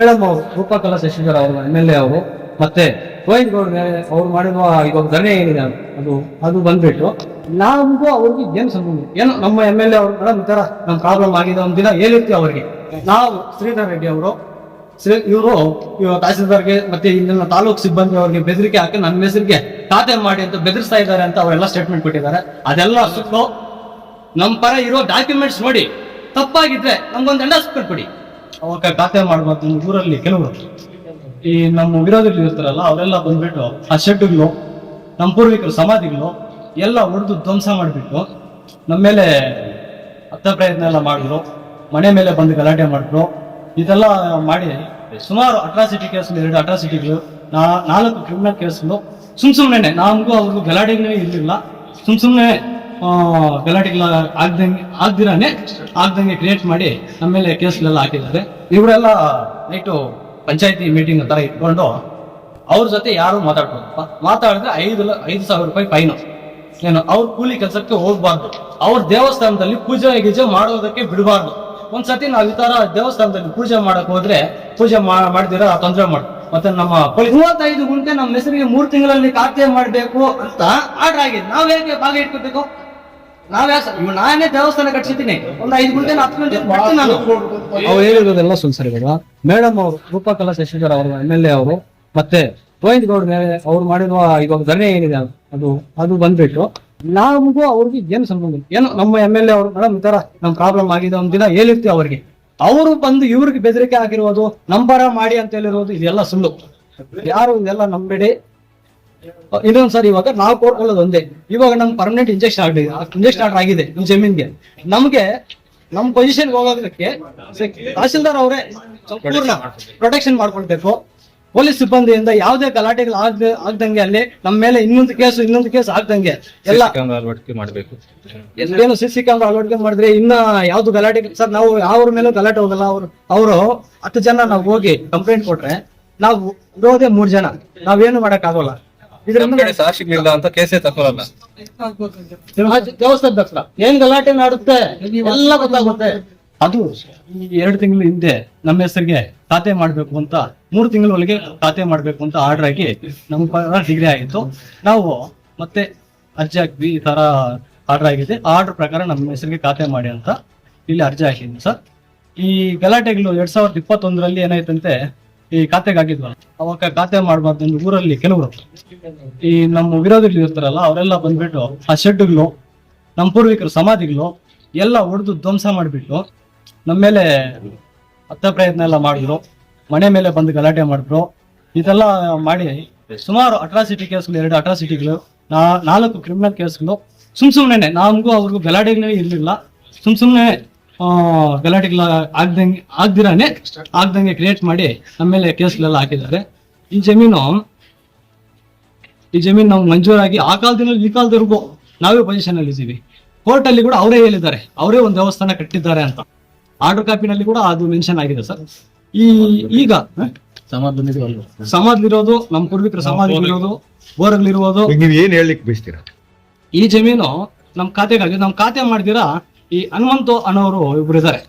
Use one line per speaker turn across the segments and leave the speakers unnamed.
Madam ಅವರು ರೂಪಕಲಾ ಶಶಿಧರ್ ಅವರು M L A ಅವರು, ಮತ್ತೆ ಗೋವಿಂದ್ ಗೌಡ ಅವ್ರು ಮಾಡಿರುವ ಇವಾಗ ಧರಣಿ ಏನಿದೆ ಅದು ಅದು ಬಂದ್ಬಿಟ್ಟು ನಮಗೂ ಅವ್ರಿಗೆ ಏನು ಸಂಬಂಧ? ಏನು ನಮ್ಮ ಎಂ ಎಲ್ ಎ ಅವರು, ಮೇಡಮ್ ಈ ಥರ ನಮ್ಮ ಪ್ರಾಬ್ಲಮ್ ಆಗಿದೆ ಒಂದು ದಿನ ಹೇಳಿರ್ತೀವಿ ಅವರಿಗೆ. ನಾವು ಶ್ರೀಧರ್ ರೆಡ್ಡಿ ಅವರು ಇವರು ತಹಸೀಲ್ದಾರ್ಗೆ ಮತ್ತೆ ಇಲ್ಲಿನ ತಾಲೂಕು ಸಿಬ್ಬಂದಿ ಅವರಿಗೆ ಬೆದರಿಕೆ ಹಾಕಿ ನನ್ನ ಹೆಸರಿಗೆ ಖಾತೆ ಮಾಡಿ ಅಂತ ಬೆದರಿಸ್ತಾ ಇದ್ದಾರೆ ಅಂತ ಅವರೆಲ್ಲ ಸ್ಟೇಟ್ಮೆಂಟ್ ಕೊಟ್ಟಿದ್ದಾರೆ. ಅದೆಲ್ಲ ಸುತ್ತು ನಮ್ಮ ಪರ ಇರೋ ಡಾಕ್ಯುಮೆಂಟ್ಸ್ ನೋಡಿ, ತಪ್ಪಾಗಿದ್ರೆ ನಮ್ಗೊಂದು ಅಂಡರ್ಸ್ಟ್ಯಾಂಡ್ ಕೊಡಿ ಅವಾಗ ಖಾತೆ ಮಾಡಬಾರ್ದು ನಮ್ಮ ಊರಲ್ಲಿ ಕೆಲವರು. ಈ ನಮ್ಮ ವಿರೋಧಿಗಳು ಇರ್ತಾರಲ್ಲ, ಅವರೆಲ್ಲ ಬಂದ್ಬಿಟ್ಟು ಆ ಶೆಡ್ಗಳು, ನಮ್ಮ ಪೂರ್ವಿಕರು ಸಮಾಧಿಗಳು, ಎಲ್ಲ ಹೊಡೆದು ಧ್ವಂಸ ಮಾಡಿಬಿಟ್ಟು ನಮ್ಮ ಮೇಲೆ ಹತ್ತ ಪ್ರಯತ್ನ ಎಲ್ಲ ಮಾಡಿದ್ರು, ಮನೆ ಮೇಲೆ ಬಂದು ಗಲಾಟೆ ಮಾಡಿದ್ರು. ಇದೆಲ್ಲ ಮಾಡಿ ಸುಮಾರು ಅಟ್ರಾಸಿಟಿ ಕೇಸ್ಗಳು ಎರಡು ಅಟ್ರಾಸಿಟಿಗಳು ನಾಲ್ಕು ಕ್ರಿಮಿನಲ್ ಕೇಸ್ಗಳು ಸುಮ್ ಸುಮ್ಮನೆ ನಮಗೂ ಅವ್ರಿಗೂ ಗಲಾಟೆಗಳೇ ಇರಲಿಲ್ಲ. ಸುಮ್ ಸುಮ್ಮನೆ ಗಲಾಟೆಗಳ ಆಗ್ದಂಗೆ, ಆಗ್ದಿರಾನೆ ಆಗ್ದಂಗೆ ಕ್ರಿಯೇಟ್ ಮಾಡಿ ನಮ್ಮ ಮೇಲೆ ಕೇಸ್ಗಳೆಲ್ಲ ಹಾಕಿದ್ದಾರೆ. ಇವರೆಲ್ಲ ನೈಟು ಪಂಚಾಯತಿ ಮೀಟಿಂಗ್ ಥರ ಇಟ್ಕೊಂಡು ಅವ್ರ ಜೊತೆ ಯಾರು ಮಾತಾಡ್ಬೋದಪ್ಪ ಮಾತಾಡಿದ್ರೆ ಐದು ಐದು ಸಾವಿರ ರೂಪಾಯಿ ಫೈನು ಏನು, ಅವ್ರ ಕೂಲಿ ಕೆಲಸಕ್ಕೆ ಹೋಗ್ಬಾರ್ದು. ಅವ್ರ ದೇವಸ್ಥಾನದಲ್ಲಿ ಪೂಜೆ ಗೀಜೆ ಮಾಡೋದಕ್ಕೆ ಬಿಡಬಾರ್ದು. ಒಂದ್ಸತಿ ನಾವು ಈ ತರ ದೇವಸ್ಥಾನದಲ್ಲಿ ಪೂಜೆ ಮಾಡಕ್ ಹೋದ್ರೆ ಪೂಜೆ ಮಾಡ್ದಿರಾ ತೊಂದರೆ ಮಾಡು, ಮತ್ತೆ ನಮ್ಮ ಮೂವತ್ತೈದು ಗುಂಟೆ ನಮ್ಮ ಹೆಸರಿಗೆ ಮೂರ್ ತಿಂಗಳಲ್ಲಿ ಖಾತೆ ಮಾಡಬೇಕು ಅಂತ ಆರ್ಡರ್ ಆಗಿದೆ. ನಾವ್ ಹೇಗೆ ಭಾಗ ಇಟ್ಕೋಬೇಕು ನಾನೇ ದೇವಸ್ಥಾನ ಮಾಡ್ತೀನಿ ನಾನು. ಅವ್ರು ಮೇಡಮ್ ಅವರು, ರೂಪಕಲಾ ಶಶಿಧರ್ ಅವರು, ಎಂ ಎಲ್ ಎ ಅವರು, ಮತ್ತೆ ಗೋವಿಂದ್ ಗೌಡ್ ಅವ್ರು ಮಾಡಿರುವ ಇವಾಗ ಧರಣಿ ಏನಿದೆ ಅದು ಅದು ಬಂದ್ಬಿಟ್ಟು ನಮಗೂ ಅವ್ರಿಗೆ ಏನು ಸಂಬಂಧ. ಏನು ನಮ್ಮ ಎಂ ಎಲ್ ಎ ಅವರು, ಮೇಡಮ್, ಈ ತರ ನಮ್ ಪ್ರಾಬ್ಲಮ್ ಆಗಿದೆ, ಒಂದ್ ದಿನ ಹೇಳಿರ್ತೀವಿ ಅವ್ರಿಗೆ. ಅವರು ಬಂದು ಇವ್ರಿಗೆ ಬೆದರಿಕೆ ಆಗಿರೋದು ನಂಬರ ಮಾಡಿ ಅಂತ ಹೇಳಿರೋದು, ಇದೆಲ್ಲ ಸುಳ್ಳು. ಯಾರು ಇದೆಲ್ಲ ನಂಬೇಡಿ ಇನ್ನೊಂದ್ ಸರ್ ಇವಾಗ ನಾವು ಕೋರ್ಕೊಳ್ಳೋದು ಒಂದೇ. ಇವಾಗ ನಮ್ಗೆ ಪರ್ಮನೆಂಟ್ ಇಂಜೆಕ್ಷನ್ ಆಗಿದೆ. ಇಂಜೆಕ್ಷನ್ ಆರ್ಡರ್ ಆಗಿದೆ ನಮ್ ಜಮೀನ್ಗೆ. ನಮ್ಗೆ ನಮ್ ಪೊಸಿಷನ್ ಹೋಗೋದಕ್ಕೆ ತಹಸೀಲ್ದಾರ್ ಅವರೇ ಸಂಪೂರ್ಣ ಪ್ರೊಟೆಕ್ಷನ್ ಮಾಡ್ಕೊಳ್ಬೇಕು. ಪೊಲೀಸ್ ಸಿಬ್ಬಂದಿಯಿಂದ ಯಾವುದೇ ಗಲಾಟೆಗಳು ಆಗದೆ ಆಗ್ದಂಗೆ ಅಲ್ಲಿ ನಮ್ಮ ಮೇಲೆ ಇನ್ನೊಂದು ಕೇಸ್ ಇನ್ನೊಂದು ಕೇಸ್ ಆಗ್ದಂಗೆ ಎಲ್ಲ
ಅಳವಡಿಕೆ ಮಾಡಬೇಕು.
ಏನು ಸಿ ಸಿ ಕ್ಯಾಮ್ರಾ ಅಳವಡಿಕೆ ಮಾಡಿದ್ರೆ ಇನ್ನ ಯಾವ್ದು ಗಲಾಟೆ ಸರ್ ನಾವು ಅವ್ರ ಮೇಲೂ ಗಲಾಟೆ ಹೋಗಲ್ಲ ಅವ್ರು ಅವರು ಹತ್ತು ಜನ ನಾವು ಹೋಗಿ ಕಂಪ್ಲೇಂಟ್ ಕೊಟ್ರೆ ನಾವು ಇರೋದೇ ಮೂರ್ ಜನ. ನಾವೇನು ಮಾಡಕ್ ಆಗೋಲ್ಲ
ಸಾಕ್ಷಿಗಳಿಲ್ಲ ಅಂತ ಕೇಸೇ ತಕೊಳ್ಳಲ್ಲ
ದೇವಸ್ಥಾನದ ಹತ್ರ ಏನ್ ಗಲಾಟೆ ನಾಡುತ್ತೆ ಎಲ್ಲ ಗೊತ್ತಾಗುತ್ತೆ. ಅದು ಈ ಎರಡು ತಿಂಗಳ ಹಿಂದೆ ನಮ್ಮ ಹೆಸರಿಗೆ ಖಾತೆ ಮಾಡ್ಬೇಕು ಅಂತ ಮೂರು ತಿಂಗಳ ಒಳಗೆ ಖಾತೆ ಮಾಡ್ಬೇಕು ಅಂತ ಆರ್ಡರ್ ಆಗಿ ನಮ್ಮ ಪರ ಡಿಗ್ರಿ ಆಗಿತ್ತು. ನಾವು ಮತ್ತೆ ಅರ್ಜಿ ಹಾಕ್ವಿ ಈ ತರ ಆರ್ಡರ್ ಆಗಿದೆ. ಆರ್ಡರ್ ಪ್ರಕಾರ ನಮ್ಮ ಹೆಸರಿಗೆ ಖಾತೆ ಮಾಡಿ ಅಂತ ಇಲ್ಲಿ ಅರ್ಜಿ ಹಾಕಿದ್ವಿ ಸರ್. ಈ ಗಲಾಟೆಗಳು ಎರಡ್ ಸಾವಿರದ ಇಪ್ಪತ್ತೊಂದರಲ್ಲಿ ಏನಾಯ್ತಂತೆ ಈ ಖಾತೆಗೆ ಹಾಕಿದ್ವಲ್ಲ ಅವಾಗ ಖಾತೆ ಮಾಡಬಾರ್ದು ಅಂದ್ರೆ ಊರಲ್ಲಿ ಕೆಲವರು. ಈ ನಮ್ಮ ವಿರೋಧಿಗಳು ಇರ್ತಾರಲ್ಲ, ಅವರೆಲ್ಲ ಬಂದ್ಬಿಟ್ಟು ಆ ಶೆಡ್ಗಳು, ನಮ್ಮ ಪೂರ್ವಿಕರು, ಸಮಾಧಿಗಳು ಎಲ್ಲ ಹೊಡೆದು ಧ್ವಂಸ ಮಾಡಿಬಿಟ್ಟು ನಮ್ಮ ಮೇಲೆ ಹತ್ತ ಪ್ರಯತ್ನ ಎಲ್ಲ ಮಾಡಿದ್ರು. ಮನೆ ಮೇಲೆ ಬಂದು ಗಲಾಟೆ ಮಾಡಿದ್ರು. ಇದೆಲ್ಲ ಮಾಡಿ ಸುಮಾರು ಅಟ್ರಾಸಿಟಿ ಕೇಸ್ಗಳು, ಎರಡು ಅಟ್ರಾಸಿಟಿಗಳು ನಾಲ್ಕು ಕ್ರಿಮಿನಲ್ ಕೇಸ್ಗಳು. ಸುಮ್ ಸುಮ್ಮನೆ ನಮಗೂ ಅವ್ರಿಗೂ ಗಲಾಟೆಗಳೇ ಇರಲಿಲ್ಲ. ಸುಮ್ ಸುಮ್ಮನೆ ಗಲಾಟೆಗಳ ಆಗ್ದಂಗೆ ಆಗ್ದಿರಾನೆ ಆಗ್ದಂಗೆ ಕ್ರಿಯೇಟ್ ಮಾಡಿ ನಮ್ಮ ಮೇಲೆ ಕೇಸ್ಗಳೆಲ್ಲ ಹಾಕಿದ್ದಾರೆ. ಈ ಜಮೀನು ಈ ಜಮೀನು ನಾವು ಮಂಜೂರಾಗಿ ಆ ಕಾಲದಿಂದ ಈ ಕಾಲದವರೆಗೂ ನಾವೇ ಪೊಸಿಷನ್ ಅಲ್ಲಿ ಇದ್ದೀವಿ. ಕೋರ್ಟ್ ಅಲ್ಲಿ ಕೂಡ ಅವರೇ ಹೇಳಿದ್ದಾರೆ. ಅವರೇ ಒಂದು ದೇವಸ್ಥಾನ ಕಟ್ಟಿದ್ದಾರೆ ಅಂತ. ಆರ್ಡರ್ ಕಾಪಿನಲ್ಲಿ ಕೂಡ ಅದು ಮೆನ್ಷನ್ ಆಗಿದೆ ಸರ್. ಈ ಈಗ ಸಮಾಧಿಲಿರೋದು ನಮ್ಮ ಪೂರ್ವಿಕರ ಸಮಾಧಿಲಿರೋದು ಬೋರ್ಗಳಿರೋದು
ನೀವ್ ಏನ್ ಹೇಳಲಿಕ್ಕೆ ಬಯಸ್ತೀರಾ?
ಈ ಜಮೀನು ನಮ್ ಖಾತೆಗಾಗಿ ನಮ್ ಖಾತೆ ಮಾಡ್ದಿರಾ ಈ ಹನುಮಂತು ಅನ್ನೋರು ಇಬ್ರು ಇದ್ದಾರೆ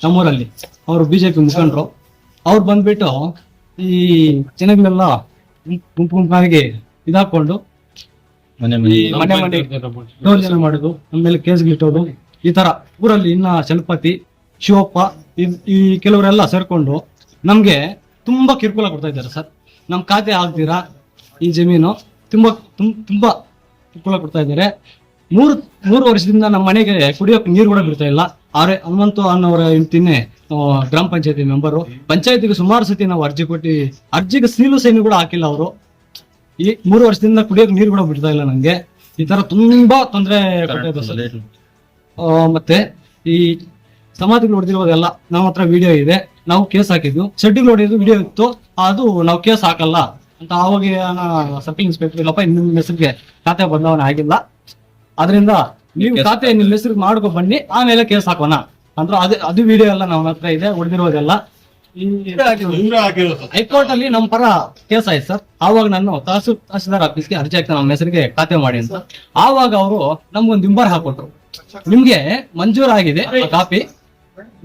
ನಮ್ಮೂರಲ್ಲಿ. ಅವರು ಬಿಜೆಪಿ ಮುಖಂಡರು. ಅವ್ರು ಬಂದ್ಬಿಟ್ಟು ಈ ಜನಗಳೆಲ್ಲ ಗುಂಪು ಗುಂಪಾಗಿ ಇದಾಕೊಂಡು
ಮನೆ
ಮನೆ ಮನೆ ದೌರ್ಜನ್ಯ ಮಾಡೋದು ಆಮೇಲೆ ಮೇಲೆ ಕೇಸ್ಗಳಿಟ್ಟೋದು ಈ ತರ ಊರಲ್ಲಿ ಇನ್ನ ಚಲಪತಿ ಶಿವಪ್ಪ ಈ- ಕೆಲವರೆಲ್ಲ ಸೇರ್ಕೊಂಡು ನಮ್ಗೆ ತುಂಬಾ ಕಿರುಕುಳ ಕೊಡ್ತಾ ಇದ್ದಾರೆ ಸರ್. ನಮ್ ಖಾತೆ ಆಗ್ತೀರಾ ಈ ಜಮೀನು ತುಂಬಾ ತುಂಬಾ ಕಿರುಕುಳ ಕೊಡ್ತಾ ಇದ್ದಾರೆ. ಮೂರು ಮೂರು ವರ್ಷದಿಂದ ನಮ್ಮ ಮನೆಗೆ ಕುಡಿಯೋಕೆ ನೀರು ಕೂಡ ಬಿಡ್ತಾ ಇಲ್ಲ. ಆರೆ ಹನುಮಂತು ಅನ್ನೋರ ಇಂತಿನ್ನೆ ಗ್ರಾಮ ಪಂಚಾಯತಿ ಮೆಂಬರು. ಪಂಚಾಯತಿಗೆ ಸುಮಾರು ಸತಿ ನಾವು ಅರ್ಜಿ ಕೊಟ್ಟು ಅರ್ಜಿಗೆ ಸೀಲು ಸೈನು ಕೂಡ ಹಾಕಿಲ್ಲ ಅವರು. ಈ ಮೂರು ವರ್ಷದಿಂದ ಕುಡಿಯೋಕೆ ನೀರು ಕೂಡ ಬಿಡ್ತಾ ಇಲ್ಲ ನಂಗೆ. ಈ ತರ ತುಂಬಾ ತೊಂದರೆ ಮತ್ತೆ ಈ ಸಮಾಧಿಗಳು ಹೊಡೆದಿರೋದೆಲ್ಲ ನಮ್ಮ ಹತ್ರ ವಿಡಿಯೋ ಇದೆ. ನಾವು ಕೇಸ್ ಹಾಕಿದ್ವಿ. ಶೆಡ್ಡಿಗೆ ಹೊಡೆಯೋದು ವಿಡಿಯೋ ಇತ್ತು. ಅದು ನಾವು ಕೇಸ್ ಹಾಕಲ್ಲ ಅಂತ ಅವಾಗ ಸಬ್ ಇನ್ಸ್ಪೆಕ್ಟರ್ ಇಲ್ಲಪ್ಪ ಇನ್ನೊಂದು ಹೆಸರಿಗೆ ಖಾತೆ ಬದಲಾವಣೆ ಆಗಿಲ್ಲ. ಅದರಿಂದ ನೀವು ಖಾತೆ ನಿಮ್ಮ ಹೆಸರಿಗೆ ಮಾಡ್ಕೊ ಬನ್ನಿ ಆಮೇಲೆ ಕೇಸ್ ಹಾಕೋಣ. ಅಂದ್ರೆ ಅದು ಅದು ವಿಡಿಯೋ ಎಲ್ಲ ನಮ್ಮ ಹತ್ರ ಇದೆ ಉಳಿದಿರೋದೆಲ್ಲ. ಹೈಕೋರ್ಟ್ ಅಲ್ಲಿ ನಮ್ಮ ಪರ ಕೇಸ್ ಆಯ್ತು ಸರ್. ಆವಾಗ ನಾನು ತಹಸೀಲ್ ತಹಸೀಲ್ದಾರ್ ಆಫೀಸ್ಗೆ ಅರ್ಜಿ ಹಾಕ್ತಾನೆ ನಮ್ಮ ಹೆಸರಿಗೆ ಖಾತೆ ಮಾಡಿ ಅಂತ. ಆವಾಗ ಅವರು ನಮ್ಗೊಂದು ನಿಂಬರ್ ಹಾಕೊಟ್ರು ನಿಮ್ಗೆ ಮಂಜೂರಾಗಿದೆ ಕಾಪಿ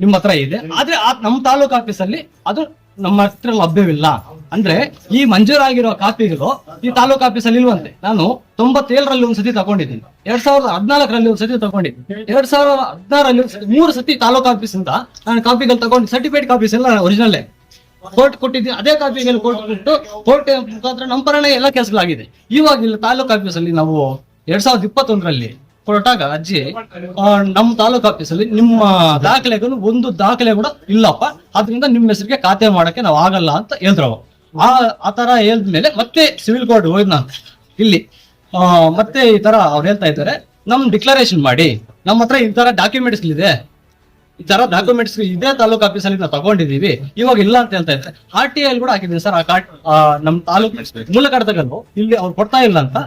ನಿಮ್ಮ ಹತ್ರ ಇದೆ. ಆದ್ರೆ ನಮ್ಮ ತಾಲೂಕ್ ಆಫೀಸ್ ಅಲ್ಲಿ ಅದು ನಮ್ಮ ಹತ್ರ ಲಭ್ಯವಿಲ್ಲ. ಅಂದ್ರೆ ಈ ಮಂಜೂರಾಗಿರೋ ಕಾಪಿಗಳು ಈ ತಾಲೂಕು ಆಫೀಸಲ್ಲಿ ಇಲ್ವಂತೆ. ನಾನು ತೊಂಬತ್ತೇಳರಲ್ಲಿ ಒಂದ್ಸತಿ ತಗೊಂಡಿದ್ದೀನಿ. ಎರಡ್ ಸಾವಿರದ ಹದಿನಾಲ್ಕರಲ್ಲಿ ಒಂದ್ಸತಿ ತಗೊಂಡಿದ್ದೀನಿ. ಎರಡ್ ಸಾವಿರದ ಹದಿನಾರಲ್ಲಿ ಮೂರು ಸತಿ ತಾಲೂಕು ಇಂದ ನಾನು ಕಾಪಿಗಳು ತಗೊಂಡು ಸರ್ಟಿಫಿಕೇಟ್ ಕಾಪೀಸ್ ಎಲ್ಲ ಒರಿಜಿನಲ್ ಕೋರ್ಟ್ ಕೊಟ್ಟಿದ್ದೀನಿ ಅದೇ ಕಾಪಿಗಳು ಕೋರ್ಟ್ ಕೊಟ್ಟು ಕೋರ್ಟ್ ಮುಖಾಂತರ ನಮ್ಮ ಎಲ್ಲ ಕೇಸ್ಗಳಾಗಿದೆ ಇವಾಗ ಇಲ್ಲಿ ತಾಲೂಕು ಆಫೀಸಲ್ಲಿ ನಾವು ಎರಡ್ ಸಾವಿರದ ಇಪ್ಪತ್ತೊಂದರಲ್ಲಿ ಕೊಟ್ಟಾಗ ಅಜ್ಜಿ ನಮ್ಮ ತಾಲೂಕು ಆಫೀಸಲ್ಲಿ ನಿಮ್ಮ ದಾಖಲೆಗಳು ಒಂದು ದಾಖಲೆ ಕೂಡ ಇಲ್ಲಪ್ಪ. ಅದರಿಂದ ನಿಮ್ಮ ಹೆಸರಿಗೆ ಖಾತೆ ಮಾಡಕ್ಕೆ ನಾವು ಆಗಲ್ಲ ಅಂತ ಹೇಳಿದ್ರು. ಆ ಆ ತರ ಹೇಳಿದ್ಮೇಲೆ ಮತ್ತೆ ಸಿವಿಲ್ ಕೋರ್ಟ್ ಹೋಯ್ತು ನಾನು ಇಲ್ಲಿ ಮತ್ತೆ ಈ ತರ ಅವ್ರು ಹೇಳ್ತಾ ಇದ್ದಾರೆ. ನಮ್ ಡಿಕ್ಲರೇಷನ್ ಮಾಡಿ. ನಮ್ಮ ಹತ್ರ ಈ ತರ ಡಾಕ್ಯುಮೆಂಟ್ಸ್ ಇದೆ ಈ ತರ ಡಾಕ್ಯುಮೆಂಟ್ಸ್ ಇದೇ ತಾಲೂಕು ಆಫೀಸಲ್ಲಿ ನಾವು ತಗೊಂಡಿದೀವಿ ಇವಾಗ ಇಲ್ಲ ಅಂತ ಹೇಳ್ತಾ ಇದ್ದಾರೆ. ಆರ್ ಟಿ ಐ ಕೂಡ ಹಾಕಿದ್ದೀನಿ ಸರ್. ಆ ಕಾರ್ಡ್ ನಮ್ಮ ತಾಲೂಕು ಮೂಲ ಕಡತಗಳು. ಇಲ್ಲಿ ಅವ್ರು ಕೊಡ್ತಾ ಇಲ್ಲ ಅಂತ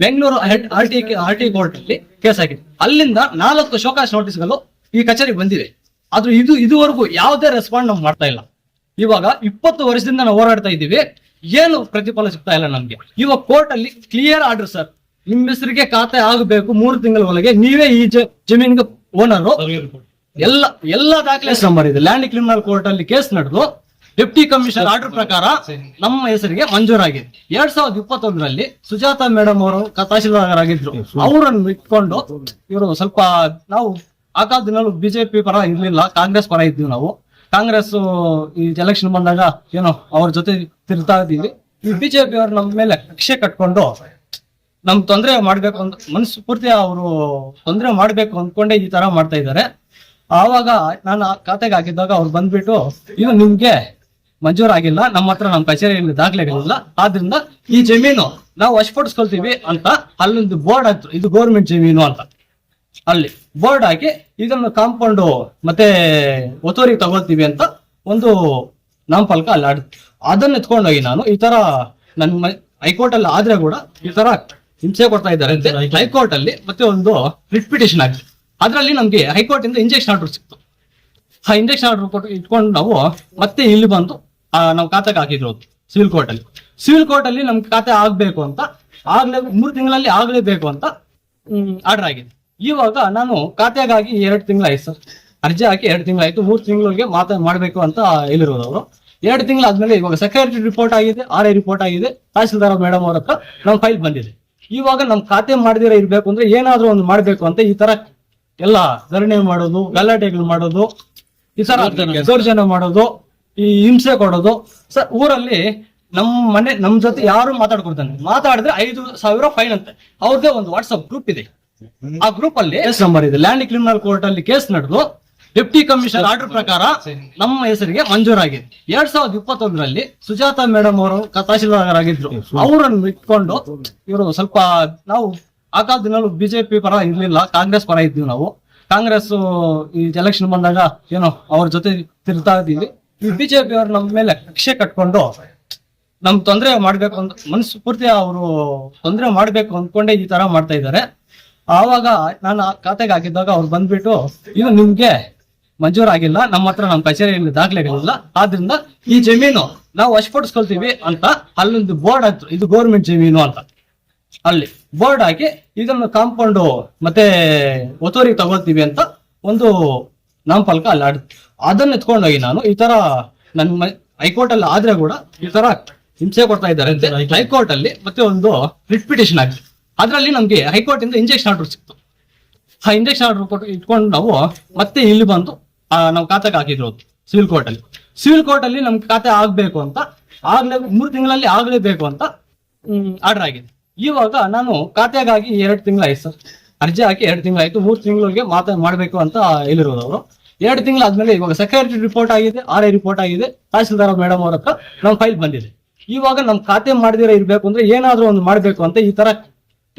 Bengaluru R T R T court ಅಲ್ಲಿ ಕೇಸ್ ಹಾಕಿದೆ. ಅಲ್ಲಿಂದ ನಾಲ್ಕು ಶೋಕಾಸ್ ನೋಟಿಸ್ಗಳು ಈ ಕಚೇರಿಗೆ ಬಂದಿವೆ. ಆದ್ರೂ ಇದು, ಇದುವರೆಗೂ ಯಾವುದೇ ರೆಸ್ಪಾಂಡ್ ನಾವು ಮಾಡ್ತಾ ಇಲ್ಲ. ಇವಾಗ ಇಪ್ಪತ್ತು ವರ್ಷದಿಂದ ನಾವು ಹೋರಾಡ್ತಾ ಇದ್ದೀವಿ. ಏನು ಪ್ರತಿಫಲ ಸಿಗ್ತಾ ಇಲ್ಲ ನಮ್ಗೆ. ಇವಾಗ ಕೋರ್ಟ್ ಅಲ್ಲಿ ಕ್ಲಿಯರ್ ಆರ್ಡರ್ ಸರ್ ನಿಮ್ಮ ಹೆಸರಿಗೆ ಖಾತೆ ಆಗಬೇಕು ಮೂರು ತಿಂಗಳ ಒಳಗೆ. ನೀವೇ ಈ ಜಮೀನ್ ಜಮೀನಿಗೆ ಓನರು ಎಲ್ಲ ಎಲ್ಲ ದಾಖಲೆ ನಂಬರ್ ಇದೆ. ಲ್ಯಾಂಡ್ ಕ್ರಿಮಿನಲ್ ಕೋರ್ಟ್ ಅಲ್ಲಿ ಕೇಸ್ ನಡೆದು ಡೆಪ್ಟಿ ಕಮಿಷನರ್ ಆರ್ಡರ್ ಪ್ರಕಾರ ನಮ್ಮ ಹೆಸರಿಗೆ ಮಂಜೂರಾಗಿದೆ. ಎರಡ್ ಸಾವಿರದ ಇಪ್ಪತ್ತೊಂದರಲ್ಲಿ ಸುಜಾತ ಮೇಡಮ್ ಅವರು ತಹಶೀಲ್ದಾರ್ ಆಗಿದ್ರು ಅವರನ್ನು ಇಟ್ಕೊಂಡು ಇವರು ಸ್ವಲ್ಪ ನಾವು ಆ ಕಾಲದಿನಲ್ಲೂ ಬಿಜೆಪಿ ಪರ ಇರ್ಲಿಲ್ಲ. ಕಾಂಗ್ರೆಸ್ ಪರ ಇದ್ವಿ ನಾವು. ಕಾಂಗ್ರೆಸ್, ಈ ಎಲೆಕ್ಷನ್ ಬಂದಾಗ ಏನೋ ಅವ್ರ ಜೊತೆ ತಿರ್ತಾ ಇದೀವಿ ಈ ಬಿಜೆಪಿ ಅವರು ನಮ್ಮ ಮೇಲೆ ಕಕ್ಷೆ ಕಟ್ಕೊಂಡು ನಮ್ ತೊಂದರೆ ಮಾಡ್ಬೇಕು ಅಂತ ಮನಸ್ಸು ಪೂರ್ತಿ ಅವರು ತೊಂದರೆ ಮಾಡ್ಬೇಕು ಅಂದ್ಕೊಂಡೆ ಈ ತರ ಮಾಡ್ತಾ ಇದ್ದಾರೆ. ಆವಾಗ ನಾನು ಆ ಖಾತೆಗೆ ಹಾಕಿದ್ದಾಗ ಅವ್ರು ಬಂದ್ಬಿಟ್ಟು ಇದು ನಿಮ್ಗೆ ಮಂಜೂರಾಗಿಲ್ಲ ನಮ್ಮ ಹತ್ರ ನಮ್ಮ ಕಚೇರಿಯಲ್ಲಿ ದಾಖಲೆಗಳಿಲ್ಲ. ಆದ್ರಿಂದ ಈ ಜಮೀನು ನಾವು ವಶಪಡಿಸ್ಕೊಳ್ತೀವಿ ಅಂತ ಅಲ್ಲೊಂದು ಬೋರ್ಡ್ ಹತ್ರ ಇದು ಗೌರ್ಮೆಂಟ್ ಜಮೀನು ಅಂತ ಅಲ್ಲಿ. ಬೋರ್ಡ್ ಹಾಕಿ ಇದನ್ನು ಕಾಂಪೌಂಡು ಮತ್ತೆ ಒತ್ತುವರಿಗೆ ತಗೊಳ್ತೀವಿ ಅಂತ ಒಂದು ನಾಮಫಲಕ ಅಲ್ಲಿ ಆಡ್ ಅದನ್ನ ಎತ್ಕೊಂಡೋಗಿ ನಾನು ಈ ತರ ನನ್ನ ಹೈಕೋರ್ಟ್ ಅಲ್ಲಿ ಆದ್ರೆ ಕೂಡ ಈ ತರ ಹಿಂಸೆ ಕೊಡ್ತಾ ಇದ್ದಾರೆ ಅಂತ ಹೈಕೋರ್ಟ್ ಅಲ್ಲಿ ಮತ್ತೆ ಒಂದು ರಿಟ್ ಪಿಟಿಷನ್ ಆಗಿದೆ. ಅದರಲ್ಲಿ ನಮ್ಗೆ ಹೈಕೋರ್ಟ್ ಇಂದ ಇಂಜೆಕ್ಷನ್ ಆರ್ಡರ್ ಸಿಕ್ತು. ಆ ಇಂಜೆಕ್ಷನ್ ಆರ್ಡರ್ ಕೊಟ್ಟು ಇಟ್ಕೊಂಡು ನಾವು ಮತ್ತೆ ಇಲ್ಲಿ ಬಂದು ಆ, ನಾವು ಖಾತೆಗೆ ಹಾಕಿದ್ರು ಸಿವಿಲ್ ಕೋರ್ಟ್ ಅಲ್ಲಿ. ಸಿವಿಲ್ ಕೋರ್ಟ್ ಅಲ್ಲಿ ನಮ್ಗೆ ಖಾತೆ ಆಗ್ಬೇಕು ಅಂತ ಆಗ್ಲೇ ಮೂರು ತಿಂಗಳಲ್ಲಿ ಆಗ್ಲೇಬೇಕು ಅಂತ ಆರ್ಡರ್ ಆಗಿದೆ. ಇವಾಗ ನಾನು ಖಾತೆಗಾಗಿ ಎರಡು ತಿಂಗಳಾಯ್ತು. ಸರ್ ಅರ್ಜಿ ಹಾಕಿ ಎರಡು ತಿಂಗಳಾಯ್ತು. ಮೂರು ತಿಂಗಳಿಗೆ ಮಾತ ಮಾಡಬೇಕು ಅಂತ ಹೇಳಿರೋದು ಅವರು. ಎರಡು ತಿಂಗಳಾದ್ಮೇಲೆ ಇವಾಗ ಸೆಕ್ಯೂರಿಟಿ ರಿಪೋರ್ಟ್ ಆಗಿದೆ ಆರ್ ಐ ರಿಪೋರ್ಟ್ ಆಗಿದೆ. ತಹಸೀಲ್ದಾರ್ ಮೇಡಮ್ ಅವ್ರ ಹತ್ರ ನಮ್ಮ ಫೈಲ್ ಬಂದಿದೆ. ಇವಾಗ ನಮ್ಮ ಖಾತೆ ಮಾಡದಿರ ಇರಬೇಕು ಅಂದ್ರೆ ಏನಾದ್ರೂ ಒಂದು ಮಾಡಬೇಕು ಅಂತ ಈ ತರ ಎಲ್ಲ ಧರಣಿ ಮಾಡೋದು, ಗಲಾಟೆಗಳು ಮಾಡೋದು, ಈ ತರ ದೌರ್ಜನ್ಯ ಮಾಡೋದು, ಈ ಹಿಂಸೆ ಕೊಡೋದು. ಸರ್, ಊರಲ್ಲಿ ನಮ್ಮ ಮನೆ, ನಮ್ ಜೊತೆ ಯಾರು ಮಾತಾಡ್ಕೊಡ್ತಾನೆ ಮಾತಾಡಿದ್ರೆ ಐದು ಸಾವಿರ ಫೈನ್ ಅಂತೆ. ಅವ್ರದ್ದೇ ಒಂದು ವಾಟ್ಸ್ಆಪ್ ಗ್ರೂಪ್ ಇದೆ. ಆ ಗ್ರೂಪ್ ಅಲ್ಲಿ ಕೇಸ್ ನಂಬರ್ ಇದೆ. ಲ್ಯಾಂಡ್ ಕ್ರಿಮಿನಲ್ ಕೋರ್ಟ್ ಅಲ್ಲಿ ಕೇಸ್ ನಡೆದು ಡೆಪ್ಟಿ ಕಮಿಷನರ್ ಆರ್ಡರ್ ಪ್ರಕಾರ ನಮ್ಮ ಹೆಸರಿಗೆ ಮಂಜೂರಾಗಿದೆ. ಎರಡ್ ಸಾವಿರದ ಇಪ್ಪತ್ತೊಂದರಲ್ಲಿ ಸುಜಾತ ಮೇಡಮ್ ಅವರು ತಹಶೀಲ್ದಾರ್ ಆಗಿದ್ರು ಅವರನ್ನು ಇಟ್ಕೊಂಡು ಇವರು ಸ್ವಲ್ಪ ನಾವು ಆ ಕಾಲದಿನಲ್ಲೂ ಬಿಜೆಪಿ ಪರ ಇರ್ಲಿಲ್ಲ ಕಾಂಗ್ರೆಸ್ ಪರ ಇದ್ವಿ ನಾವು. ಕಾಂಗ್ರೆಸ್ ಈ ಎಲೆಕ್ಷನ್ ಬಂದಾಗ ಏನೋ ಅವ್ರ ಜೊತೆ ತಿರ್ತಾ ಇದೀವಿ ಈ ಬಿಜೆಪಿ ಅವರು ನಮ್ಮ ಮೇಲೆ ಕಕ್ಷೆ ಕಟ್ಕೊಂಡು ನಮ್ ತೊಂದರೆ ಮಾಡ್ಬೇಕು ಅಂತ ಮನಸ್ಸು ಪೂರ್ತಿ ಅವರು ತೊಂದರೆ ಮಾಡ್ಬೇಕು ಅಂದ್ಕೊಂಡೆ ಈ ತರ ಮಾಡ್ತಾ ಇದ್ದಾರೆ. ಆವಾಗ ನಾನು ಆ ಖಾತೆಗೆ ಹಾಕಿದ್ದಾಗ ಅವ್ರು ಬಂದ್ಬಿಟ್ಟು ಇದು ನಿಮ್ಗೆ ಮಂಜೂರಾಗಿಲ್ಲ ನಮ್ಮ ಹತ್ರ ನಮ್ಮ ಕಚೇರಿಯಲ್ಲಿ ದಾಖಲೆಗಳಿಲ್ಲ ಆದ್ರಿಂದ ಈ ಜಮೀನು ನಾವು ವಶಪಡಿಸ್ಕೊಳ್ತೀವಿ ಅಂತ ಅಲ್ಲೊಂದು ಬೋರ್ಡ್ ಹಾಕ್ತು ಇದು ಗೌರ್ಮೆಂಟ್ ಜಮೀನು ಅಂತ. ಅಲ್ಲಿ ಬೋರ್ಡ್ ಹಾಕಿ ಇದನ್ನು ಕಾಂಪೌಂಡ್ ಮತ್ತೆ ಒತ್ತುವರಿ ತಗೊಳ್ತೀವಿ ಅಂತ ಒಂದು ನಾಮಫಲಕ ಅಲ್ಲಿ ಆಡ್ ಅದನ್ನ ಎತ್ಕೊಂಡೋಗಿ ನಾನು ಈ ತರ ನನ್ ಹೈಕೋರ್ಟ್ ಅಲ್ಲಿ ಆದ್ರೆ ಕೂಡ ಈ ತರ ಹಿಂಸೆ ಕೊಡ್ತಾ ಇದ್ದಾರೆ ಅಂತ ಹೈಕೋರ್ಟ್ ಅಲ್ಲಿ? ಮತ್ತೆ ಒಂದು ರಿಟ್ ಪಿಟಿಷನ್ ಅದರಲ್ಲಿ ನಮಗೆ ಹೈಕೋರ್ಟ್ ಇಂದ ಇಂಜೆಕ್ಷನ್ ಆರ್ಡರ್ ಸಿಕ್ತು. ಆ ಇಂಜೆಕ್ಷನ್ ಆರ್ಡರ್ ಕೊಟ್ಟು ಇಟ್ಕೊಂಡು ನಾವು ಮತ್ತೆ ಇಲ್ಲಿ ಬಂದು ನಾವು ಖಾತೆಗೆ ಹಾಕಿದ್ರು ಸಿವಿಲ್ ಕೋರ್ಟ್ ಅಲ್ಲಿ. ಸಿವಿಲ್ ಕೋರ್ಟ್ ಅಲ್ಲಿ ನಮ್ಗೆ ಖಾತೆ ಆಗ್ಬೇಕು ಅಂತ, ಆಗ್ಲೇ ಮೂರು ತಿಂಗಳಲ್ಲಿ ಆಗ್ಲೇಬೇಕು ಅಂತ ಆರ್ಡರ್ ಆಗಿದೆ. ಇವಾಗ ನಾನು ಖಾತೆಗಾಗಿ ಎರಡು ತಿಂಗಳಾಯ್ತು ಸರ್. ಅರ್ಜಿ ಹಾಕಿ ಎರಡು ತಿಂಗಳಾಯ್ತು, ಮೂರು ತಿಂಗಳಿಗೆ ಮಾತಾ ಮಾಡಬೇಕು ಅಂತ ಹೇಳಿರೋದು ಅವರು. ಎರಡು ತಿಂಗಳಾದ್ಮೇಲೆ ಇವಾಗ ಸೆಕ್ಯೂರಿಟಿ ರಿಪೋರ್ಟ್ ಆಗಿದೆ ಆರ್ ಐ ರಿಪೋರ್ಟ್ ಆಗಿದೆ, ತಹಸೀಲ್ದಾರ್ ಮೇಡಮ್ ಅವ್ರ ಹತ್ರ ನಮ್ಮ ಫೈಲ್ ಬಂದಿದೆ. ಇವಾಗ ನಮ್ ಖಾತೆ ಮಾಡದಿರ ಇರಬೇಕು ಅಂದ್ರೆ ಏನಾದ್ರೂ ಒಂದು ಮಾಡಬೇಕು ಅಂತ ಈ ತರ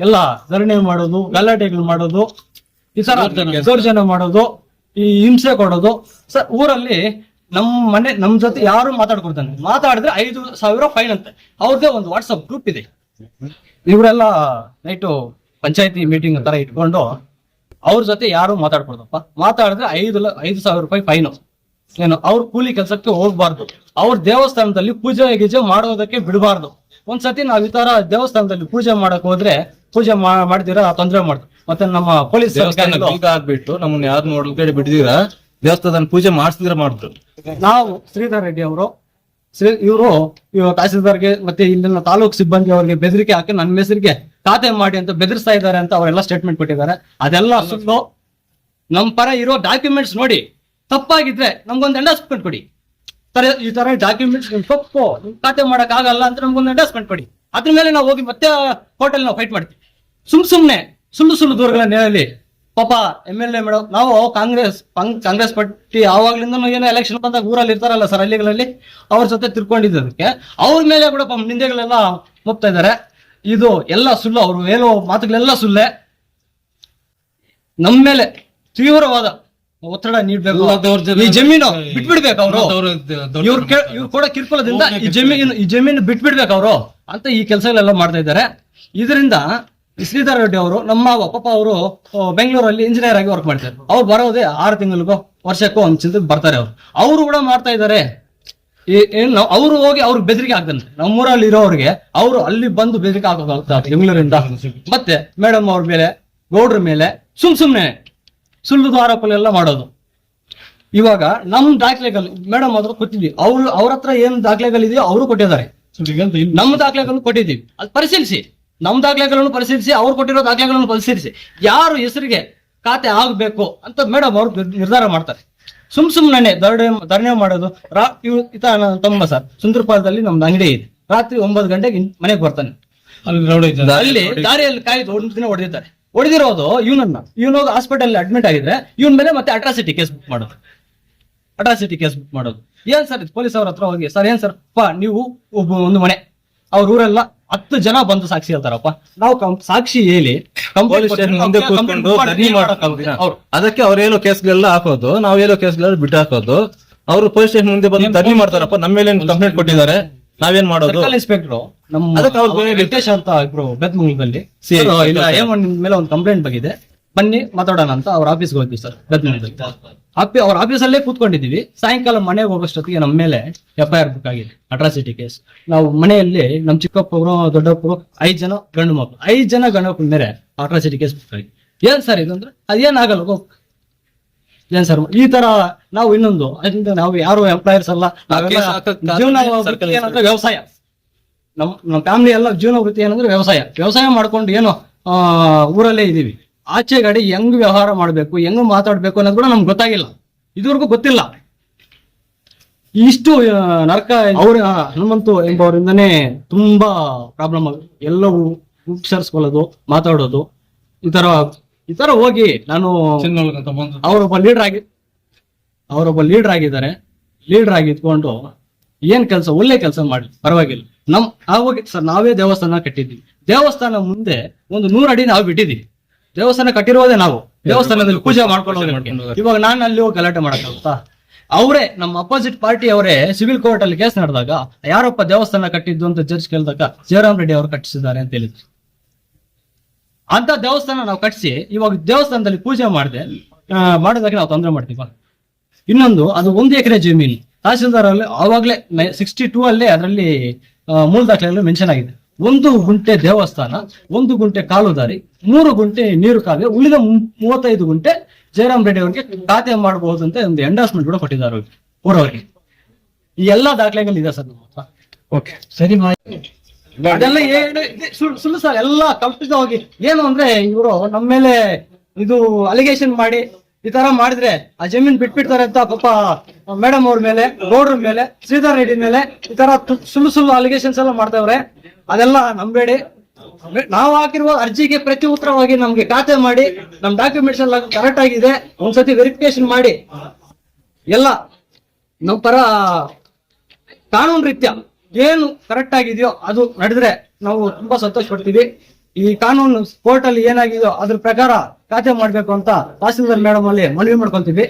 ಎಲ್ಲ ಧರಣಿ ಮಾಡೋದು, ಗಲಾಟೆಗಳು ಮಾಡೋದು ಈ ತರ ವಿಸರ್ಜನೆ ಮಾಡೋದು, ಈ ಹಿಂಸೆ ಕೊಡೋದು. ಸರ್, ಊರಲ್ಲಿ ನಮ್ಮ ಮನೆ, ನಮ್ ಜೊತೆ ಯಾರು ಮಾತಾಡ್ಕೊಡ್ತಾನೆ ಮಾತಾಡಿದ್ರೆ ಐದು ಸಾವಿರ ಫೈನ್ ಅಂತೆ. ಅವ್ರದ್ದೇ ಒಂದು ವಾಟ್ಸಪ್ ಗ್ರೂಪ್ ಇದೆ. ಇವರೆಲ್ಲ ನೈಟು ಪಂಚಾಯತಿ ಮೀಟಿಂಗ್ ತರ ಇಟ್ಕೊಂಡು ಅವ್ರ ಜೊತೆ ಯಾರು ಮಾತಾಡ್ಕೊಡ್ದಪ್ಪ ಮಾತಾಡಿದ್ರೆ ಐದು ಐದು ಸಾವಿರ ರೂಪಾಯಿ ಫೈನು. ಏನು, ಅವ್ರ ಕೂಲಿ ಕೆಲಸಕ್ಕೆ ಹೋಗ್ಬಾರ್ದು. ಅವ್ರ ದೇವಸ್ಥಾನದಲ್ಲಿ ಪೂಜೆ ಗೀಜೆ ಮಾಡೋದಕ್ಕೆ ಬಿಡಬಾರ್ದು. ಒಂದ್ಸತಿ ನಾವ್ ಈ ತರ ದೇವಸ್ಥಾನದಲ್ಲಿ ಪೂಜೆ ಮಾಡಕ್ ಹೋದ್ರೆ ಪೂಜೆ ಮಾಡಿದಿರ ತೊಂದರೆ ಮಾಡ್ದು ಮತ್ತೆ ನಮ್ಮ ಪೊಲೀಸ್
ಆಗ್ಬಿಟ್ಟು ನಮ್ಮನ್ನ ಯಾರು ನೋಡ್ಲಿಕ್ಕೆ ಬಿಡ್ದಿರ ದೇವಸ್ಥಾನ ಪೂಜೆ ಮಾಡಿಸಿದ್ರೆ ಮಾಡಿದ್ರು
ನಾವು ಶ್ರೀಧರ್ ರೆಡ್ಡಿ ಅವರು ಇವರು ತಹಸೀಲ್ದಾರ್ಗೆ ಮತ್ತೆ ಇಲ್ಲಿನ ತಾಲೂಕ್ ಸಿಬ್ಬಂದಿ ಅವರಿಗೆ ಬೆದರಿಕೆ ಹಾಕಿ ನನ್ನ ಹೆಸರಿಗೆ ಖಾತೆ ಮಾಡಿ ಅಂತ ಬೆದರಿಸ್ತಾ ಇದ್ದಾರೆ ಅಂತ ಅವರೆಲ್ಲ ಸ್ಟೇಟ್ಮೆಂಟ್ ಕೊಟ್ಟಿದ್ದಾರೆ. ಅದೆಲ್ಲ ಸುಳ್ಳು. ನಮ್ ಪರ ಇರೋ ಡಾಕ್ಯುಮೆಂಟ್ಸ್ ನೋಡಿ. ತಪ್ಪಾಗಿದ್ರೆ ನಮ್ಗೊಂದು ಎಂಡಾಸ್ಮೆಂಟ್ ಕೊಡಿ. ತರ ಈ ತರ ಡಾಕ್ಯುಮೆಂಟ್ಸ್ ತಪ್ಪು. ಖಾತೆ ಮಾಡಕ್ ಆಗಲ್ಲ ಅಂತ ನಮ್ಗೊಂದು ಎಂಡಾಸ್ಮೆಂಟ್ ಕೊಡಿ. ಅದ್ರ ಮೇಲೆ ನಾವು ಹೋಗಿ ಮತ್ತೆ ಹೋಟೆಲ್ ನಾವು ಫೈಟ್ ಮಾಡ್ತೀವಿ. ಸುಮ್ ಸುಮ್ನೆ ಸುಳ್ಳು ಸುಳ್ಳು ದೂರಗಳನ್ನ ನೆಲೆಯಲ್ಲಿ ಪಾಪ ಎಂ ಎಲ್ ಎ ಮೇಡಮ್ ನಾವು ಕಾಂಗ್ರೆಸ್ ಕಾಂಗ್ರೆಸ್ ಪಟ್ಟಿ ಆವಾಗ್ಲಿಂದ ಏನೋ ಎಲೆಕ್ಷನ್ ಬಂದಾಗ ಊರಲ್ಲಿ ಇರ್ತಾರಲ್ಲ ಸರ್ ಹಳ್ಳಿಗಳಲ್ಲಿ ಅವ್ರ ಜೊತೆ ತಿರ್ಕೊಂಡಿದ್ದಕ್ಕೆ ಅವ್ರ ಮೇಲೆ ಕೂಡ ಪಾಪ ನಿಂದೆಗಳೆಲ್ಲ ಮುಪ್ತಾ ಇದ್ದಾರೆ. ಇದು ಎಲ್ಲ ಸುಳ್ಳು ಅವ್ರು ಹೇಳೋ ಮಾತುಗಳೆಲ್ಲ ಸುಳ್ಳೆ. ನಮ್ಮ ಮೇಲೆ ತೀವ್ರವಾದ ಒತ್ತಡ ನೀಡ್ಬೇಕು. ಈ ಜಮೀನು ಬಿಟ್ಬಿಡ್ಬೇಕು ಅವರು. ಇವ್ರು ಇವ್ರು ಕೂಡ ಕಿರ್ಕೊಳದಿಂದ ಈ ಜಮೀನು ಈ ಜಮೀನು ಬಿಟ್ಬಿಡ್ಬೇಕು ಅವರು ಅಂತ ಈ ಕೆಲಸಗಳೆಲ್ಲ ಮಾಡ್ತಾ ಇದ್ದಾರೆ. ಇದರಿಂದ ಶ್ರೀಧರ್ ರೆಡ್ಡಿ ಅವರು ನಮ್ಮ ಪಪ್ಪ ಪಾಪ ಅವರು ಬೆಂಗಳೂರಲ್ಲಿ ಇಂಜಿನಿಯರ್ ಆಗಿ ವರ್ಕ್ ಮಾಡ್ತಾರೆ. ಅವ್ರು ಬರೋದೇ ಆರು ತಿಂಗಳಿಗೋ ವರ್ಷಕ್ಕೋ ಒಂದು ಚಿಂತೆ ಬರ್ತಾರೆ ಅವ್ರು. ಅವರು ಕೂಡ ಮಾಡ್ತಾ ಇದ್ದಾರೆ ಏನು ಅವರು ಹೋಗಿ ಅವ್ರಿಗೆ ಬೆದರಿಕೆ ಆಗ್ತಾನೆ. ನಮ್ಮೂರಲ್ಲಿ ಇರೋರಿಗೆ ಅವರು ಅಲ್ಲಿ ಬಂದು ಬೆದರಿಕೆ ಹಾಕೋಕ್ಕಾಗ್ತಾರೆ ಬೆಂಗಳೂರಿಂದ. ಮತ್ತೆ ಮೇಡಮ್ ಅವ್ರ ಮೇಲೆ ಗೌಡ್ರ ಮೇಲೆ ಸುಮ್ ಸುಮ್ನೆ ಸುಳ್ಳು ಆರೋಪಗಳೆಲ್ಲ ಮಾಡೋದು. ಇವಾಗ ನಮ್ ದಾಖಲೆಗಳು ಮೇಡಮ್ ಹತ್ರ ಕೊಟ್ಟಿದ್ವಿ. ಅವ್ರು ಅವ್ರ ಹತ್ರ ಏನ್ ದಾಖಲೆಗಳಿದೆಯೋ ಅವರು ಕೊಟ್ಟಿದ್ದಾರೆ. ನಮ್ಮ ದಾಖಲೆಗಳನ್ನು ಕೊಟ್ಟಿದ್ದೀವಿ. ಅದು ಪರಿಶೀಲಿಸಿ. ನಮ್ಮ ದಾಖಲೆಗಳನ್ನು ಪರಿಶೀಲಿಸಿ ಅವ್ರು ಕೊಟ್ಟಿರೋ ದಾಖಲೆಗಳನ್ನು ಪರಿಶೀಲಿಸಿ. ಯಾರು ಹೆಸರಿಗೆ ಖಾತೆ ಆಗ್ಬೇಕು ಅಂತ ಮೇಡಮ್ ಅವ್ರು ನಿರ್ಧಾರ ಮಾಡ್ತಾರೆ. ಸುಮ್ ಸುಮ್ನೆ ಧರಣಿ ಧರಣಿ ಮಾಡೋದು ರಾ ಇವ್ ಈತ ತಮ್ಮ ಸರ್ ಸುಂದರಪಾಲದಲ್ಲಿ ನಮ್ದು ಅಂಗಡಿ ಇದೆ. ರಾತ್ರಿ ಒಂಬತ್ತು ಗಂಟೆಗೆ ಮನೆಗೆ ಬರ್ತಾನೆ.
ಅಲ್ಲಿ
ದಾರಿಯಲ್ಲಿ ಕಾಯ್ದು ಒಂದು ದಿನ ಹೊಡೆದಿದ್ದಾರೆ. ಹೊಡೆದಿರೋದು ಇವನನ್ನ. ಇವನು ಹಾಸ್ಪಿಟಲ್ ಅಡ್ಮಿಟ್ ಆಗಿದ್ರೆ ಇವನ್ ಮೇಲೆ ಮತ್ತೆ ಅಟ್ರಾಸಿಟಿ ಕೇಸ್ ಬುಕ್ ಮಾಡೋದು. ಅಟ್ರಾಸಿಟಿ ಕೇಸ್ ಬುಕ್ ಮಾಡೋದು. ಏನ್ ಸರ್ ಪೊಲೀಸ್ ಅವ್ರ ಹತ್ರ ಹೋಗಿ ಸರ್ ಏನ್ ಸರ್? ಪಾ ನೀವು ಒಬ್ಬ ಒಂದು ಮನೆ ಅವ್ರ ಊರೆಲ್ಲ ಹತ್ತು ಜನ ಬಂದು ಸಾಕ್ಷಿ ಹೇಳ್ತಾರಪ್ಪ. ನಾವು ಕಂ- ಸಾಕ್ಷಿ ಹೇಳಿ
ಸ್ಟೇಷನ್ ಮುಂದೆ ಕೂತ್ಕೊಂಡು ಧರಣಿ
ಮಾಡೋಕ್ಕಾಗುದಿಲ್ಲ. ಅವ್ರು.
ಅದಕ್ಕೆ ಅವ್ರು ಹೇಳೋ ಕೇಸ್ಗಳೆಲ್ಲ ಹಾಕೋದು ನಾವ್ ಏನೋ ಕೇಸ್ಗಳೆಲ್ಲ ಬಿಟ್ಟು ಹಾಕೋದು. ಅವರು ಪೊಲೀಸ್ ಸ್ಟೇಷನ್ ಮುಂದೆ ಬಂದು ಧರಣಿ ಮಾಡ್ತಾರಪ್ಪ ನಮ್ಮ ಮೇಲೆ ಕಂಪ್ಲೇಂಟ್ ಕೊಟ್ಟಿದ್ದಾರೆ? ನಾವೇನ್ ಮಾಡೋದು?
ಸರ್ಕಲ್ ಇನ್ಸ್ಪೆಕ್ಟರ್ ನಮ್ಮ
ಅದಕ್ಕೆ ಅವ್ರು
ಅವ್ರು ವೆಂಕಟೇಶ್ ಅಂತ ಇಬ್ರು ಬೆತ್ಮಂಗ್ಲದಲ್ಲಿ
ಸಿ
ಸರ್, ಇಲ್ಲ ಏನೋ ನಿಮ್ ಮೇಲೆ ಒಂದು ಕಂಪ್ಲೇಂಟ್ ಬಂದಿದೆ. ಬನ್ನಿ ಮಾತಾಡೋಣ ಅಂತ ಅವ್ರ ಆಫೀಸ್ಗೆ ಹೋಗ್ತೀವಿ ಸರ್ ಬೆದ್ಮಂಗಲದಲ್ಲಿ ಆಫಿ ಅವ್ರ ಆಫೀಸಲ್ಲೇ ಕೂತ್ಕೊಂಡಿದ್ದೀವಿ. ಸಾಯಂಕಾಲ ಮನೆಗೆ ಹೋಗೋಷ್ಟೊತ್ತಿಗೆ ನಮ್ಮ ಮೇಲೆ ಎಫ್ ಐ ಆರ್ ಬುಕ್ ಆಗಿದೆ. ಅಟ್ರಾಸಿಟಿ ಕೇಸ್ ನಾವು ಮನೆಯಲ್ಲಿ ನಮ್ಮ ಚಿಕ್ಕಪ್ಪರು ದೊಡ್ಡಪ್ಪರು ಐದ್ ಜನ ಗಂಡು ಮಕ್ಕಳು. ಐದ್ ಜನ ಗಂಡು ಮಕ್ಕಳ ಮೇಲೆ ಅಟ್ರಾಸಿಟಿ ಕೇಸ್ ಬುಕ್ ಆಗಿದೆ. ಏನ್ ಸರ್ ಇದು ಅಂದ್ರೆ? ಅದೇನಾಗಲ್ಲ ಏನ್ ಸರ್ ಈ ತರ ನಾವು ಇನ್ನೊಂದು. ಅದರಿಂದ ನಾವು ಯಾರು ಎಂಪ್ಲಾಯರ್ಸ್ ಅಲ್ಲ. ನಾವೆಲ್ಲ ಜೀವನ ವೃತ್ತಿ ಏನಂದ್ರೆ ವ್ಯವಸಾಯ. ನಮ್ ನಮ್ಮ ಫ್ಯಾಮಿಲಿ ಎಲ್ಲ ಜೀವನ ವೃತ್ತಿ ಏನಂದ್ರೆ ವ್ಯವಸಾಯ. ವ್ಯವಸಾಯ ಮಾಡ್ಕೊಂಡು ಏನೋ ಊರಲ್ಲೇ ಇದೀವಿ. ಆಚೆ ಗಾಡಿ ಹೆಂಗ್ ವ್ಯವಹಾರ ಮಾಡಬೇಕು ಹೆಂಗ್ ಮಾತಾಡ್ಬೇಕು ಅನ್ನೋದು ಕೂಡ ನಮ್ಗೆ ಗೊತ್ತಾಗಿಲ್ಲ. ಇದುವರೆಗೂ ಗೊತ್ತಿಲ್ಲ. ಇಷ್ಟು ನರಕ ಅವ್ರ ಹನುಮಂತು ಎಂಬವರಿಂದನೇ ತುಂಬಾ ಪ್ರಾಬ್ಲಮ್ ಎಲ್ಲವೂ ಉಪಸರಿಸ್ಕೊಳ್ಳೋದು ಮಾತಾಡೋದು. ಈ ತರ ಈ ತರ ಹೋಗಿ ನಾನು ಅವರೊಬ್ಬ ಲೀಡರ್ ಆಗಿ ಅವರೊಬ್ಬ ಲೀಡರ್ ಆಗಿದ್ದಾರೆ. ಲೀಡರ್ ಆಗಿ ಇದ್ಕೊಂಡು ಏನ್ ಕೆಲಸ ಒಳ್ಳೆ ಕೆಲಸ ಮಾಡಿ ಪರವಾಗಿಲ್ಲ. ನಮ್ ಆವಾಗ ಸರ್ ನಾವೇ ದೇವಸ್ಥಾನ ಕಟ್ಟಿದ್ವಿ ದೇವಸ್ಥಾನ ಮುಂದೆ ಒಂದು ನೂರು ಅಡಿ ನಾವು ಬಿಟ್ಟಿದೀವಿ ದೇವಸ್ಥಾನ ಕಟ್ಟಿರೋದೇ ನಾವು. ದೇವಸ್ಥಾನದಲ್ಲಿ ಪೂಜೆ ಮಾಡ್ಕೊಂಡು. ಇವಾಗ ನಾನು ಅಲ್ಲಿ ಹೋಗಿ ಗಲಾಟೆ ಮಾಡಕ್ಕಾಗುತ್ತಾ ಅವರೇ ನಮ್ಮ ಅಪೋಸಿಟ್ ಪಾರ್ಟಿ ಅವರೇ ಸಿವಿಲ್ ಕೋರ್ಟ್ ಅಲ್ಲಿ ಕೇಸ್ ನಡೆದಾಗ ಯಾರಪ್ಪ ದೇವಸ್ಥಾನ ಕಟ್ಟಿದ್ದು ಅಂತ ಜಡ್ಜ್ ಕೇಳಿದಾಗ ಜಯರಾಮ್ ರೆಡ್ಡಿ ಅವರು ಕಟ್ಟಿಸಿದ್ದಾರೆ ಅಂತ ಹೇಳಿದ್ರು. ಅಂತ ದೇವಸ್ಥಾನ ನಾವು ಕಟ್ಟಿಸಿ ಇವಾಗ ದೇವಸ್ಥಾನದಲ್ಲಿ ಪೂಜೆ ಮಾಡಿದೆ ಮಾಡೋದಕ್ಕೆ ನಾವು ತೊಂದರೆ ಮಾಡ್ತೀವ. ಇನ್ನೊಂದು ಅದು ಒಂದು ಎಕರೆ ಜಮೀನು. ತಹಸೀಲ್ದಾರ್ ಅಲ್ಲಿ ಆವಾಗಲೇ ಸಿಕ್ಸ್ಟಿ ಟೂ ಅಲ್ಲೇ ಅದರಲ್ಲಿ ಮೂಲ ದಾಖಲೆಗಳು ಮೆನ್ಷನ್ ಆಗಿದೆ. ಒಂದು ಗುಂಟೆ ದೇವಸ್ಥಾನ ಒಂದು ಗುಂಟೆ ಕಾಲುದಾರಿ ಮೂರು ಗುಂಟೆ ನೀರು ಕಾವೆ ಉಳಿದ ಮೂವತ್ತೈದು ಗುಂಟೆ ಜಯರಾಮ್ ರೆಡ್ಡಿ ಅವರಿಗೆ ಖಾತೆ ಮಾಡಬಹುದು ಅಂತ ಒಂದು ಎಂಡಾಸ್ಮೆಂಟ್ ಕೂಡ ಕೊಟ್ಟಿದ್ದಾರೆ ಊರವರಿಗೆ. ಈ ಎಲ್ಲಾ ದಾಖಲೆಗಳು ಇದೆ ಸರ್ ನಮ್ಮ
ಓಕೆ ಸರಿ
ಅದೆಲ್ಲ ಸುಳ್ಳು ಸರ್ ಸರ್ ಎಲ್ಲ ಕಲ್ಪಿತವಾಗಿ ಏನು ಅಂದ್ರೆ ಇವರು ನಮ್ಮ ಮೇಲೆ ಇದು ಅಲಿಗೇಷನ್ ಮಾಡಿ ಈ ತರ ಮಾಡಿದ್ರೆ ಆ ಜಮೀನ್ ಬಿಟ್ಬಿಡ್ತಾರೆ ಅಂತ ಪಾಪ ಮೇಡಮ್ ಅವ್ರ ಮೇಲೆ ಗೌಡ್ರ ಮೇಲೆ ಶ್ರೀಧರ್ ರೆಡ್ಡಿ ಮೇಲೆ ಈ ತರ ಸುಳ್ಳು ಸುಳ್ಳು ಅಲಿಗೇಷನ್ಸ್ ಎಲ್ಲ ಮಾಡ್ತಾವ್ರೆ. ಅದೆಲ್ಲ ನಂಬೇಡಿ. ನಾವು ಹಾಕಿರುವ ಅರ್ಜಿಗೆ ಪ್ರತಿ ಉತ್ತರವಾಗಿ ನಮ್ಗೆ ಖಾತೆ ಮಾಡಿ, ನಮ್ ಡಾಕ್ಯುಮೆಂಟ್ಸ್ ಎಲ್ಲ ಕರೆಕ್ಟ್ ಆಗಿದೆ, ಒಂದ್ಸತಿ ವೆರಿಫಿಕೇಶನ್ ಮಾಡಿ. ಎಲ್ಲ ನಮ್ಮ ಪರ ಕಾನೂನು ರೀತ್ಯ ಏನು ಕರೆಕ್ಟ್ ಆಗಿದೆಯೋ ಅದು ನಡೆದ್ರೆ ನಾವು ತುಂಬಾ ಸಂತೋಷ ಪಡ್ತೀವಿ ಈ ಕಾನೂನು ಕೋರ್ಟ್ ಅಲ್ಲಿ ಏನಾಗಿದೆಯೋ ಅದ್ರ ಪ್ರಕಾರ ಖಾತೆ ಮಾಡ್ಬೇಕು ಅಂತ ತಹಸೀಲ್ದಾರ್ ಮೇಡಮ್ ಅಲ್ಲಿ ಮನವಿ ಮಾಡ್ಕೊಂತೀವಿ